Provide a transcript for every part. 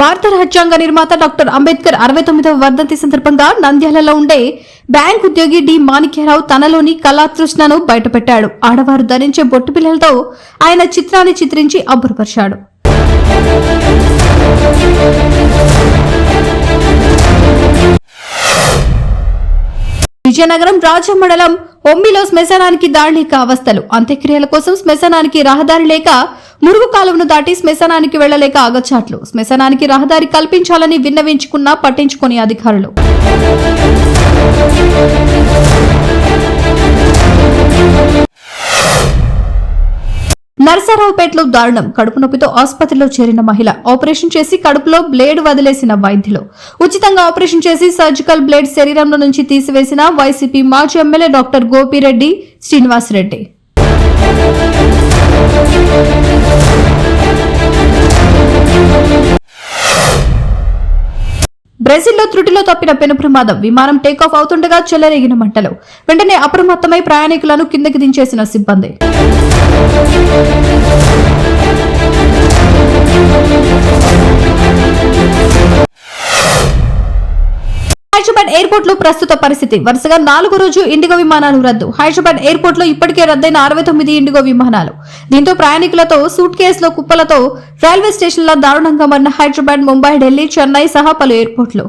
భారత రాజ్యాంగ నిర్మాత డాక్టర్ అంబేద్కర్ అరవై తొమ్మిదవ వర్ధంతి సందర్భంగా నంద్యాలలో ఉండే బ్యాంక్ ఉద్యోగి డి మాణిక్యరావు తనలోని కళాతృష్ణను బయటపెట్టాడు. ఆడవారు ధరించే బొట్టు పిల్లలతో ఆయన చిత్రాన్ని చిత్రించి అబ్బురపరిచాడు. విజయనగరం రాజమండలం ఒమ్మిలో శ్మశానానికి దాడి అవస్థలు. అంత్యక్రియల కోసం శ్మశానానికి రహదారి లేక మురుగు కాలువను దాటి శ్మశానానికి వెళ్ళలేక ఆగచాట్లు. శ్మశానానికి రహదారి కల్పించాలని విన్నవించుకున్నా పట్టించుకుని అధికారులు. నరసరావుపేటలో దారుణం. కడుపు నొప్పితో ఆసుపత్రిలో చేరిన మహిళ ఆపరేషన్ చేసి కడుపులో బ్లేడ్ వదిలేసిన వైద్యులు. ఉచితంగా ఆపరేషన్ చేసి సర్జికల్ బ్లేడ్ శరీరంలో నుంచి తీసివేసిన వైసీపీ మాజీ ఎమ్మెల్యే డాక్టర్ గోపిరెడ్డి శ్రీనివాసరెడ్డి. బ్రెజిల్లో త్రుటిలో తప్పిన పెను ప్రమాదం విమానం టేకాఫ్ అవుతుండగా చెలరేగిన మంటలు. వెంటనే అప్రమత్తమై ప్రయాణికులను కిందకి దించేసిన సిబ్బంది. హైదరాబాద్ ఎయిర్పోర్ట్లో ప్రస్తుత పరిస్థితి. వరుసగా నాలుగు రోజు ఇండిగో విమానాలు రద్దు. హైదరాబాద్ ఎయిర్పోర్ట్లో ఇప్పటికే రద్దయిన అరవై తొమ్మిది ఇండిగో విమానాలు. దీంతో ప్రయాణికులతో సూట్ కేసులో కుప్పలతో రైల్వే స్టేషన్ల దారుణంగా మరిన హైదరాబాద్ ముంబై ఢిల్లీ చెన్నై సహా పలు ఎయిర్పోర్ట్లు.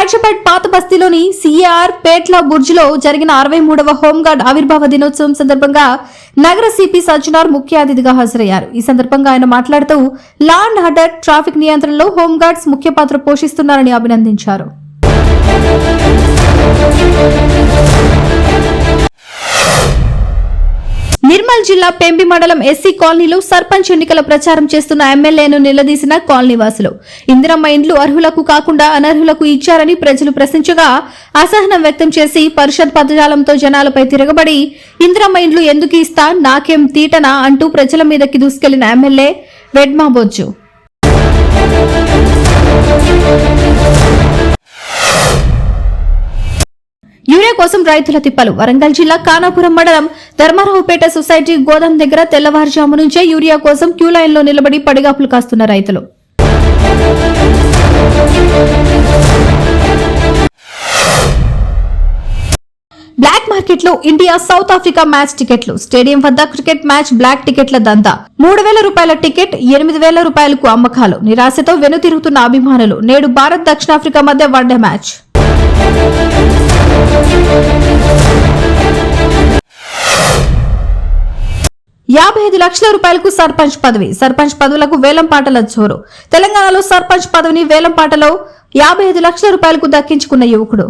హైదరాబాద్ పాత బస్తీలోని సిఆర్ పేట్ల బుర్జ్లో జరిగిన అరవై మూడవ హోంగార్డ్ ఆవిర్భావ దినోత్సవం సందర్భంగా నగర సిపి సజ్జనార్ ముఖ్య అతిథిగా హాజరయ్యారు. ఈ సందర్భంగా ఆయన మాట్లాడుతూ లా అండ్ ఆర్డర్ ట్రాఫిక్ నియంత్రణలో హోంగార్డ్స్ ముఖ్య పాత్ర పోషిస్తున్నారని అభినందించారు. నిర్మల్ జిల్లా పెంబి మండలం ఎస్సీ కాలనీలో సర్పంచ్ ఎన్నికల ప్రచారం చేస్తున్న ఎమ్మెల్యేను నిలదీసిన కాలనీవాసులు. ఇందిరమ్మ ఇండ్లు అర్హులకు కాకుండా అనర్హులకు ఇచ్చారని ప్రజలు ప్రశ్నించగా అసహనం వ్యక్తం చేసి పరిషత్ పదజాలంతో జనాలపై తిరగబడి ఇందిరమ్మ ఇండ్లు ఎందుకు ఇస్తా? నాకేం తీటనా? అంటూ ప్రజల మీదకి దూసుకెళ్ళిన ఎమ్మెల్యే వెడ్మా బొజ్జు. కోసం రైతుల తిప్పలు. వరంగల్ జిల్లా కానాపురం మండలం ధర్మారావుపేట సొసైటీ గోదాం దగ్గర తెల్లవారుజాము నుంచే యూరియా కోసం క్యూ లైన్లో నిలబడి పడిగాపులు కాస్తున్న రైతులు. బ్లాక్ మార్కెట్లో ఇండియా సౌత్ ఆఫ్రికా మ్యాచ్ టికెట్లు. స్టేడియం వద్ద క్రికెట్ మ్యాచ్ బ్లాక్ టికెట్ల దందా. మూడు వేల రూపాయల టికెట్ ఎనిమిది వేల రూపాయలకు అమ్మకాలు. నిరాశతో వెనుతిరుగుతున్న అభిమానులు. నేడు భారత్ దక్షిణాఫ్రికా మధ్య వన్డే మ్యాచ్. యాభై ఐదు లక్షల రూపాయలకు సర్పంచ్ పదవి. సర్పంచ్ పదవులకు వేలం పాటల జోరు. తెలంగాణలో సర్పంచ్ పదవిని వేలం పాటలో యాభై ఐదు లక్షల రూపాయలకు దక్కించుకున్న యువకుడు.